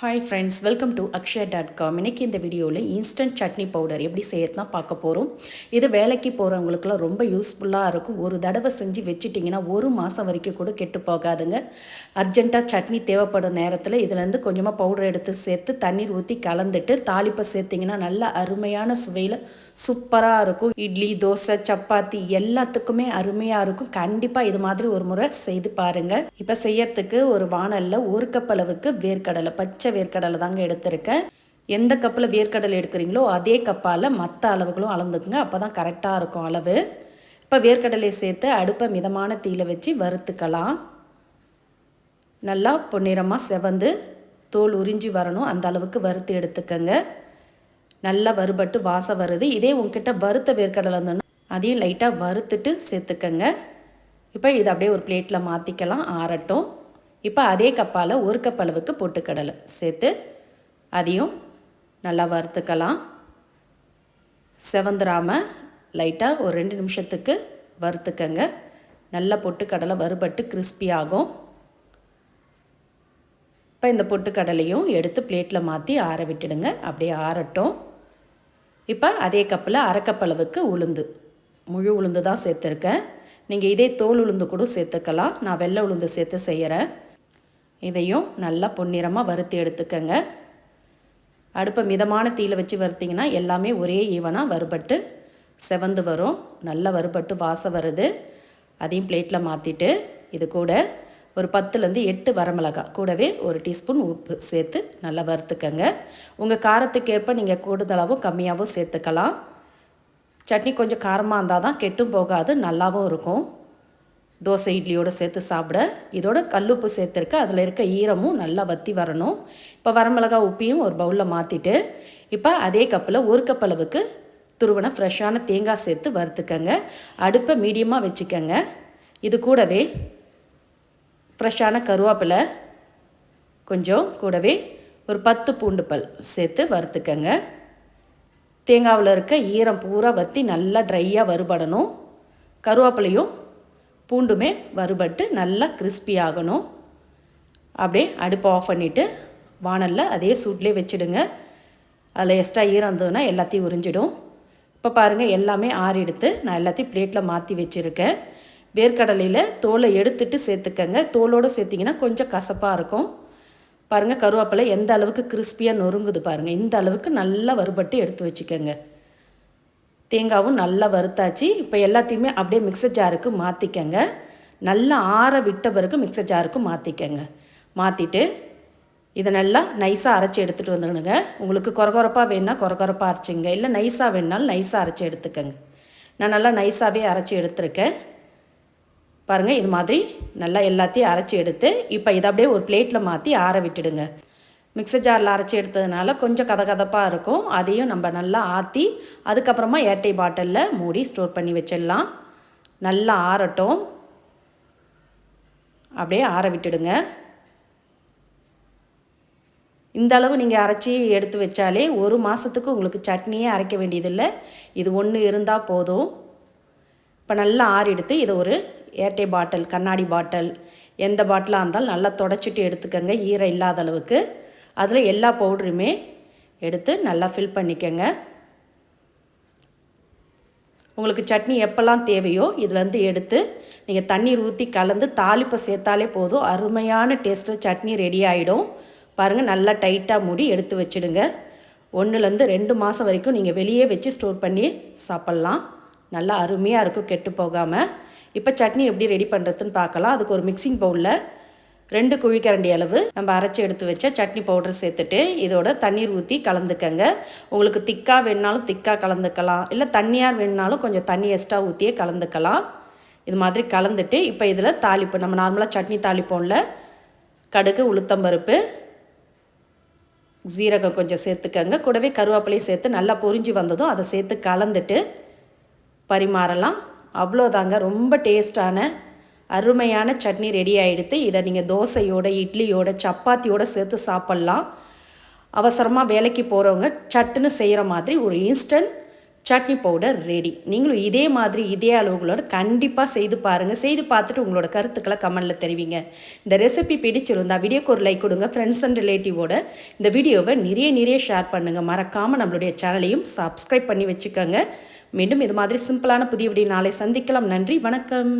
Hi friends welcome to Akshaya dot com இன்றைக்கி இந்த வீடியோவில் இன்ஸ்டன்ட் சட்னி பவுடர் எப்படி செய்யறதுனா பார்க்க போகிறோம் இது வேலைக்கு போகிறவங்களுக்குலாம் ரொம்ப யூஸ்ஃபுல்லாக இருக்கும். ஒரு தடவை செஞ்சு வச்சுட்டிங்கன்னா ஒரு மாதம் வரைக்கும் கூட கெட்டு போகாதுங்க. அர்ஜென்ட்டாக சட்னி தேவைப்படும் நேரத்தில் இதுலேருந்து கொஞ்சமாக பவுடர் எடுத்து சேர்த்து தண்ணீர் ஊற்றி கலந்துட்டு தாளிப்பை சேர்த்திங்கன்னா நல்ல அருமையான சுவையில் சூப்பராக இருக்கும். இட்லி தோசை சப்பாத்தி எல்லாத்துக்குமே அருமையாக இருக்கும். கண்டிப்பாக இது மாதிரி ஒரு முறை செய்து பாருங்கள் இப்போ செய்யறதுக்கு ஒரு வானலில் ஒரு கப் அளவுக்கு வேர்க்கடலை பச்சை வேர்க்கடலை தாங்க எடுத்திருக்கேன். எந்த கப்பில் வேர்க்கடலை எடுக்கிறீங்களோ அதே கப்பால் மற்ற அளவுகளும் அளந்துக்குங்க. அப்போ தான் கரெக்டாக இருக்கும் அளவு. இப்போ வேர்க்கடலையை சேர்த்து அடுப்பை மிதமான தீயில் வச்சு வறுத்துக்கலாம். நல்லா பொன்னிறமாக செவந்து தோல் உறிஞ்சி வரணும். அந்த அளவுக்கு வறுத்து எடுத்துக்கங்க. நல்லா வறுபட்டு வாசம் வருது. இதே உங்ககிட்ட வறுத்த வேர்க்கடலை இருந்தோன்னா அதையும் லைட்டாக வறுத்துட்டு சேர்த்துக்கங்க. இப்போ இதை அப்படியே ஒரு பிளேட்டில் மாற்றிக்கலாம் ஆறட்டும். இப்போ அதே கப்பால் ஒரு கப் அளவுக்கு பொட்டுக்கடலை சேர்த்து அதையும் நல்லா வறுத்துக்கலாம். செவந்துராமல் லைட்டாக ஒரு ரெண்டு நிமிஷத்துக்கு வறுத்துக்கங்க. நல்லா பொட்டுக்கடலை வறுபட்டு கிறிஸ்பி ஆகும். இப்போ இந்த பொட்டுக்கடலையும் எடுத்து பிளேட்டில் மாற்றி ஆற விட்டுடுங்க. அப்படியே ஆறட்டும். இப்போ அதே கப்பில் அரைக்கப் அளவுக்கு உளுந்து. முழு உளுந்து தான் சேர்த்துருக்கேன். நீங்கள் இதே தோல் உளுந்து கூட சேர்த்துக்கலாம். நான் வெள்ளை உளுந்து சேர்த்து செய்கிறேன் இதையும் நல்லா பொன்னிறமாக வறுத்து எடுத்துக்கங்க. அடுப்பை மிதமான தீயில் வச்சு வறுத்திங்கன்னா எல்லாமே ஒரே ஈவனாக வறுபட்டு செவந்து வரும். நல்லா வறுபட்டு வாசம் வருது. அதையும் பிளேட்டில் மாற்றிட்டு இது கூட ஒரு பத்துலேருந்து எட்டு வரமிளகா கூடவே ஒரு டீஸ்பூன் உப்பு சேர்த்து நல்லா வறுத்துக்கங்க. உங்கள் காரத்துக்கேற்ப நீங்கள் கூடுதலாகவும் கம்மியாகவும் சேர்த்துக்கலாம். சட்னி கொஞ்சம் காரமாக இருந்தால் தான் கெட்டும் போகாது நல்லாவும் இருக்கும். தோசை இட்லியோடு சேர்த்து சாப்பிட இதோட கல்லுப்பு சேர்த்துருக்க. அதில் இருக்க ஈரமும் நல்லா வற்றி வரணும். இப்போ வரமிளகா உப்பையும் ஒரு பவுலில் மாற்றிட்டு இப்போ அதே கப்பில் ஒரு கப் அளவுக்கு துருவன ஃப்ரெஷ்ஷான தேங்காய் சேர்த்து வறுத்துக்கங்க. அடுப்பை மீடியமாக வச்சுக்கோங்க. இது கூடவே ஃப்ரெஷ்ஷான கருவேப்பிலை கொஞ்சம் கூடவே ஒரு பத்து பூண்டு பல் சேர்த்து வறுத்துக்கங்க. தேங்காவில் இருக்க ஈரம் பூரா வற்றி நல்லா ட்ரையாக வறுபடணும். கருவேப்பிலையும் பூண்டுமே வறுபட்டு நல்லா கிறிஸ்பி ஆகணும். அப்படியே அடுப்பை ஆஃப் பண்ணிவிட்டு வானலில் அதே சூட்லேயே வச்சுடுங்க. அதில் எக்ஸ்ட்ரா ஈரம் இருந்ததுன்னா எல்லாத்தையும் உறிஞ்சிடும். இப்போ பாருங்கள் எல்லாமே ஆறி எடுத்து நான் எல்லாத்தையும் பிளேட்டில் மாற்றி வச்சுருக்கேன். வேர்க்கடலையில் தோலை எடுத்துட்டு சேர்த்துக்கங்க. தோலோடு சேர்த்திங்கன்னா கொஞ்சம் கசப்பாக இருக்கும். பாருங்கள் கருவேப்பிலை எந்த அளவுக்கு கிறிஸ்பியாக நொறுங்குது பாருங்கள் இந்த அளவுக்கு நல்லா வறுபட்டு எடுத்து வச்சுக்கோங்க. தேங்காவும் நல்லா வறுத்தாச்சு. இப்போ எல்லாத்தையுமே அப்படியே மிக்சர் ஜாருக்கு மாற்றிக்கங்க நல்லா ஆற விட்ட பிறகு மிக்சர் ஜாருக்கு மாற்றிக்கங்க மாற்றிட்டு இதை நல்லா நைஸாக அரைச்சி எடுத்துகிட்டு வந்துடுங்க உங்களுக்கு குறகுறப்பாக வேணால் குறகுறப்பாக அரைச்சிங்க. இல்லை நைஸாக வேணாலும் நைஸாக அரைச்சி எடுத்துக்கங்க. நான் நல்லா நைஸாகவே அரைச்சி எடுத்துருக்கேன். பாருங்கள் இது மாதிரி நல்லா எல்லாத்தையும் அரைச்சி எடுத்து இப்போ இதை அப்படியே ஒரு பிளேட்டில் மாற்றி ஆற விட்டுடுங்க. மிக்சர் ஜாரில் அரைச்சி எடுத்ததுனால கொஞ்சம் கதகதப்பாக இருக்கும். அதையும் நம்ம நல்லா ஆற்றி அதுக்கப்புறமா ஏர்டை பாட்டிலில் மூடி ஸ்டோர் பண்ணி வச்சிடலாம். நல்லா ஆறட்டும். அப்படியே ஆற விட்டுடுங்க. இந்த அளவு நீங்கள் அரைச்சி எடுத்து வச்சாலே ஒரு மாதத்துக்கு உங்களுக்கு சட்னியே அரைக்க வேண்டியதில்லை. இது ஒன்று இருந்தால் போதும். இப்போ நல்லா ஆறி எடுத்து இதை ஒரு ஏர்டை பாட்டில் கண்ணாடி பாட்டில் எந்த பாட்டிலாக இருந்தாலும் நல்லா தொடச்சிட்டு எடுத்துக்கோங்க. ஈரம் இல்லாத அளவுக்கு. அதில் எல்லா பவுடருமே எடுத்து நல்லா ஃபில் பண்ணிக்கோங்க. உங்களுக்கு சட்னி எப்போல்லாம் தேவையோ இதுலேருந்து எடுத்து நீங்கள் தண்ணீர் ஊற்றி கலந்து தாளிப்பை சேர்த்தாலே போதும். அருமையான டேஸ்ட்டில் சட்னி ரெடி ஆகிடும் பாருங்கள் நல்லா டைட்டாக மூடி எடுத்து வச்சுடுங்க. ஒன்றுலேருந்து ரெண்டு மாதம் வரைக்கும் நீங்கள் வெளியே வச்சு ஸ்டோர் பண்ணி சாப்பிட்லாம். நல்லா அருமையாக இருக்கும் கெட்டு போகாமல் இப்போ சட்னி எப்படி ரெடி பண்ணுறதுன்னு பார்க்கலாம். அதுக்கு ஒரு மிக்சிங் பவுலில் ரெண்டு குழிக்கரண்டி அளவு நம்ம அரைச்சி எடுத்து வச்ச சட்னி பவுடர் சேர்த்துட்டு இதோட தண்ணீர் ஊற்றி கலந்துக்கங்க. உங்களுக்கு திக்காக வேணுனாலும் திக்காக கலந்துக்கலாம். இல்லை தண்ணியாக வேணுனாலும் கொஞ்சம் தண்ணி எக்ஸ்ட்ரா ஊற்றியே கலந்துக்கலாம். இது மாதிரி கலந்துட்டு இப்போ இதில் தாளிப்பு நம்ம நார்மலாக சட்னி தாளிப்போம்ல. கடுகு உளுத்தம்பருப்பு ஜீரகம் கொஞ்சம் சேர்த்துக்கங்க. கூடவே கருவேப்பிலையும் சேர்த்து நல்லா பொரிஞ்சு வந்ததும் அதை சேர்த்து கலந்துட்டு பரிமாறலாம். அவ்வளோதாங்க ரொம்ப டேஸ்டான அருமையான சட்னி ரெடி ஆகிடுத்து இதை நீங்கள் தோசையோட இட்லியோட சப்பாத்தியோட சேர்த்து சாப்பிட்லாம். அவசரமாக வேலைக்கு போகிறவங்க சட்டுன்னு செய்கிற மாதிரி ஒரு இன்ஸ்டன்ட் சட்னி பவுடர் ரெடி நீங்களும் இதே மாதிரி இதே அளவுகளோட கண்டிப்பாக செய்து பாருங்கள் செய்து பார்த்துட்டு உங்களோட கருத்துக்களை கமெண்டில் தெரிவிங்க. இந்த ரெசிபி பிடிச்சிருந்தா வீடியோக்கு ஒரு லைக் கொடுங்க. ஃப்ரெண்ட்ஸ் அண்ட் ரிலேட்டிவோட இந்த வீடியோவை நிறைய நிறைய ஷேர் பண்ணுங்கள் மறக்காமல் நம்மளுடைய சேனலையும் சப்ஸ்கிரைப் பண்ணி வச்சுக்கோங்க. மீண்டும் இது மாதிரி சிம்பிளான புதிய வீடியோ நாளை சந்திக்கலாம். நன்றி வணக்கம்.